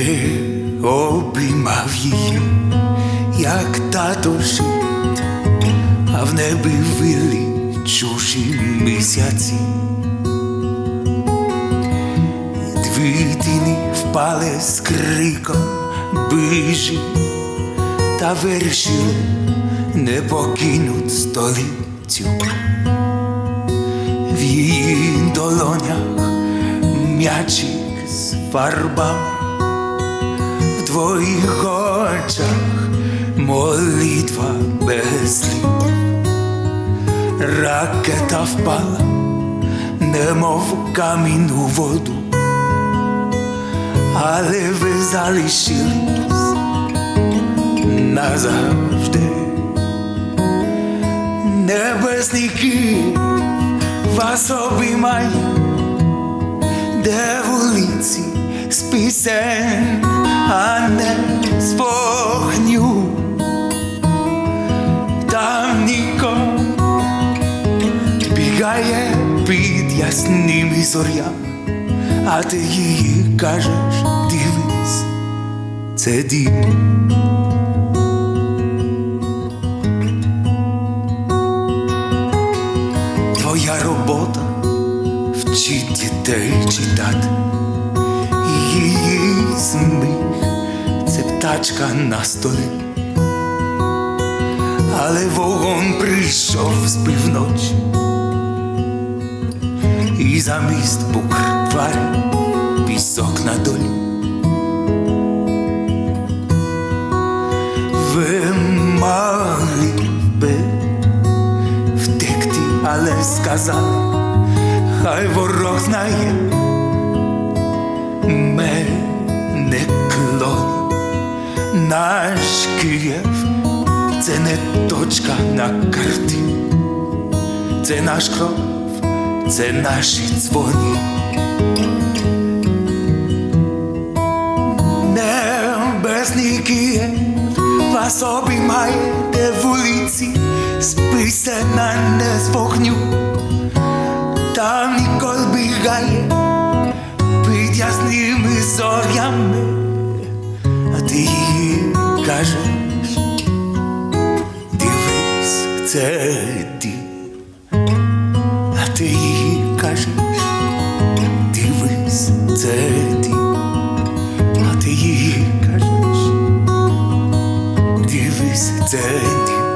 Ти обіймав її, як жить, а в небі вилі чужі місяці. Дві тіні впали з криком біжі, та вирішили не покинуть столицю. В її долонях м'ячик з фарбами, твоїх очах молитва без слів. Ракета впала, немов камінь у воду, але ви залишились назавжди. Небесники вас обіймає, де вулиці з пісень, а не з вогню. Там нікого бігає під ясними зорями, а ти їй кажеш, дивись, це дім. Твоя робота вчить дітей читати, це птачка на столі, але вогонь прийшов з півночі, і замість букварі пісок на долі. Ви мали би втекти, але сказали, хай ворог знає мене. Наш Київ. Це не точка на карті, це наш кров, це наші дзвони. Небесний Київ вас обіймає, де вулиці списана не з вогню, там ніколи бігає. Під ясними зорями, дім, а ти її кажеш, дивись, це ти, а ти її кажеш, дивись, це дім.